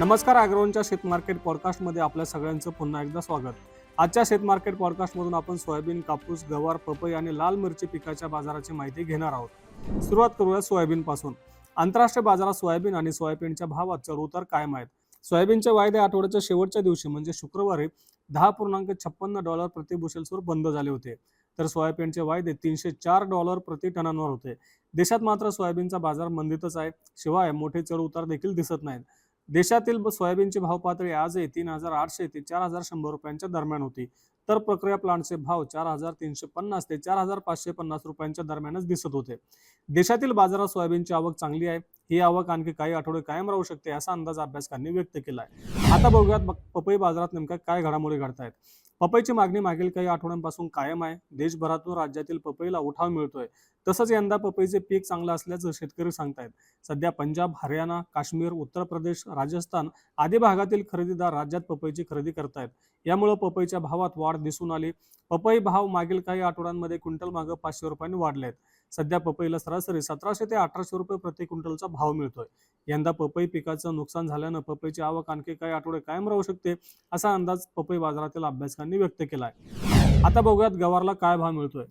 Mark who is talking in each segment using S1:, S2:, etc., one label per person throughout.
S1: नमस्कार अॅग्रोनच्या शेत मार्केट पॉडकास्टमध्ये आपल्या सगळ्यांचं पुन्हा एकदा स्वागत. आजच्या शेत मार्केट पॉडकास्टमधून आपण सोयाबीन कापूस गवार पपई आणि लाल मिरची पिकाच्या बाजाराची माहिती घेणार आहोत. सुरुवात करूया सोयाबीनपासून. आंतरराष्ट्रीय बाजारात सोयाबीन आणि सोयाबीनच्या भावात चढउतार कायम आहेत. सोयाबीनचे वायदे आठवड्याच्या शेवटच्या दिवशी म्हणजे शुक्रवारी दहा पूर्णांक छप्पन्न डॉलर प्रतिबुशेल्सवर बंद झाले होते. तर सोयाबीनचे वायदे तीनशे चार डॉलर प्रति टनांवर होते. देशात मात्र सोयाबीनचा बाजार मंदीतच आहे. शिवाय मोठे चढउतार देखील दिसत नाहीत. देशातील सोयाबीनची भाव पातळी आजही तीन हजार आठशे ते चार हजार शंभर रुपयांच्या दरम्यान होती. तर प्रक्रिया प्लांटचे भाव चार हजार तीनशे पन्नास ते चार हजार पाचशे पन्नास रुपयांच्या दरम्यानच दिसत होते. देशातील बाजारात सोयाबीनची आवक चांगली आहे. ही आवक आणखी काही आठवडे कायम राहू शकते असा अंदाज अभ्यासकांनी व्यक्त केला आहे आता बघूयात पपई बाजारात नेमक्या काय घडामोडी घडतायत. पपईची मागणी मागील काही आठवड्यांपासून कायम आहे. देशभरातून राज्यातील पपईला उठाव मिळतोय. तसंच यंदा पपईचे पीक चांगलं असल्याचं शेतकरी सांगतायत. सध्या पंजाब हरियाणा काश्मीर उत्तर प्रदेश राजस्थान आदी भागातील खरेदीदार राज्यात पपईची खरेदी करतायत. यामुळे पपईच्या भावात वाढ दिसून आली. पपई भाव मागील काही आठवड्यांमध्ये क्विंटल मागं पाचशे रुपयांनी वाढले आहेत सध्या पपईला सरासरी सतराशे ते अठराशे रुपये प्रति क्विंटलचा भाव मिळतोय. यंदा पपई पिकाचं नुकसान झाल्यानं पपईची आवक आणखी काही आठवडे कायम राहू शकते असा अंदाज पपई बाजारातील अभ्यासकांनी व्यक्त केला आहे आता बघूयात गवारला काय भाव मिळतोय.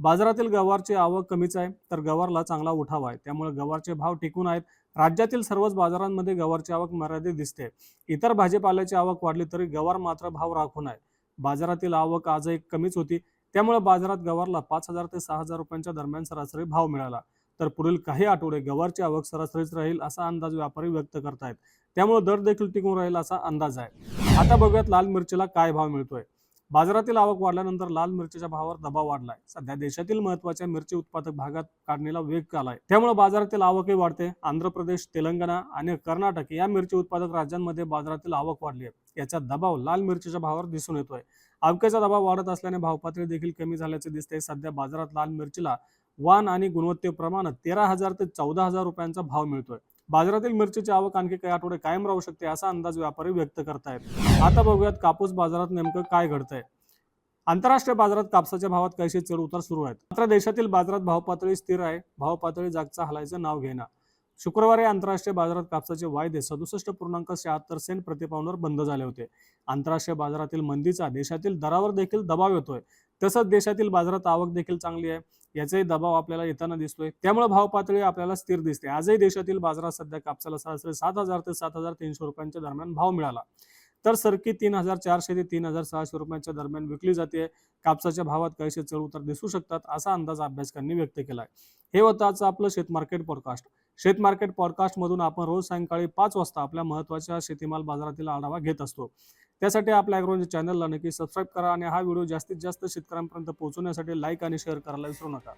S1: बाजारातील गवारची आवक कमीच आहे तर गवारला चांगला उठाव आहे. त्यामुळे गवारचे भाव टिकून आहेत. राज्यातील सर्वच बाजारांमध्ये गवारची आवक मर्यादित दिसते. इतर भाजीपाल्याची आवक वाढली तरी गवार मात्र भाव राखून आहे. बाजारातील आवक आजही कमीच होती. त्यामुळे बाजारात गवारला पाच हजार ते सहा हजार रुपयांच्या दरम्यान सरासरी भाव मिळाला. तर पुढील काही आठवडे गवारची आवक सरासरीच राहील असा अंदाज व्यापारी व्यक्त करतायत. त्यामुळे दर देखील टिकून राहील असा अंदाज आहे. आता बघूयात लाल मिरचीला काय भाव मिळतोय? बाजारातील आवक वाढल्यानंतर लाल मिरचीच्या भावावर दबाव वाढलाय. सध्या देशातील महत्त्वाच्या मिरची उत्पादक भागात काढणीला वेग आलाय. त्यामुळे बाजारातील आवकही वाढते. आंध्र प्रदेश तेलंगणा आणि कर्नाटक या मिरची उत्पादक राज्यांमध्ये बाजारातील आवक वाढली आहे. याचा दबाव लाल मिरचीच्या भावावर दिसून येतोय. आवकेचा दबाव वाढत असल्याने भाव पातळी देखील कमी झाल्याचे दिसते. सध्या बाजारात लाल मिरचीला वाण आणि गुणवत्तेप्रमाणे तेरा हजार ते चौदा हजार रुपयांचा भाव मिळतोय. बाजारातील मिरचीची आवक आणखी काही आठवडे कायम राहू शकते असा अंदाज व्यापारी व्यक्त करतायत. आता बघूयात कापूस बाजारात नेमकं काय घडतंय. आंतरराष्ट्रीय बाजारात कापसाच्या भावात काहीसे चढ उतार सुरू आहेत. मात्र देशातील बाजारात भाव पातळी स्थिर आहे. भाव पातळी जागचा हलायचं नाव घेणार शुक्रवारी आंतरराष्ट्रीय बाजारात कापसाचे वायदे सदुसष्ट पूर्णांक शहात्तर सेंट प्रतिपाऊंडवर बंद झाले होते. आंतरराष्ट्रीय बाजारातील मंदीचा देशातील दरावर देखील दबाव येतोय. तसंच देशातील बाजारात आवक देखील चांगली आहे. याचाही दबाव आपल्याला येताना दिसतोय. त्यामुळे भाव पातळी आपल्याला स्थिर दिसते. आजही देशातील बाजारात सध्या कापसाला सरासरी सात हजार ते सात हजार तीनशे रुपयांच्या दरम्यान भाव मिळाला. तर सरकी तीन हजार चारशे ते तीन हजार सहाशे रुपयांच्या दरम्यान विकली जाते. कापसाच्या भावात काहीसे चढ उतार दिसू शकतात असा अंदाज अभ्यासकांनी व्यक्त केलाय. हे होतं आजचं आपलं शेत मार्केट पॉडकास्ट शेत मार्केट पॉडकास्ट मधून आपण रोज सायंकाळी पाच वाजता आपल्या महत्त्वाच्या शेतीमाल बाजारातील आढावा घेत असतो. त्यासाठी आपल्या अॅग्रोनच्या चॅनलला नक्की सबस्क्राईब करा आणि हा व्हिडिओ जास्तीत जास्त शेतकऱ्यांपर्यंत पोहोचवण्यासाठी लाईक आणि शेअर करायला विसरू नका.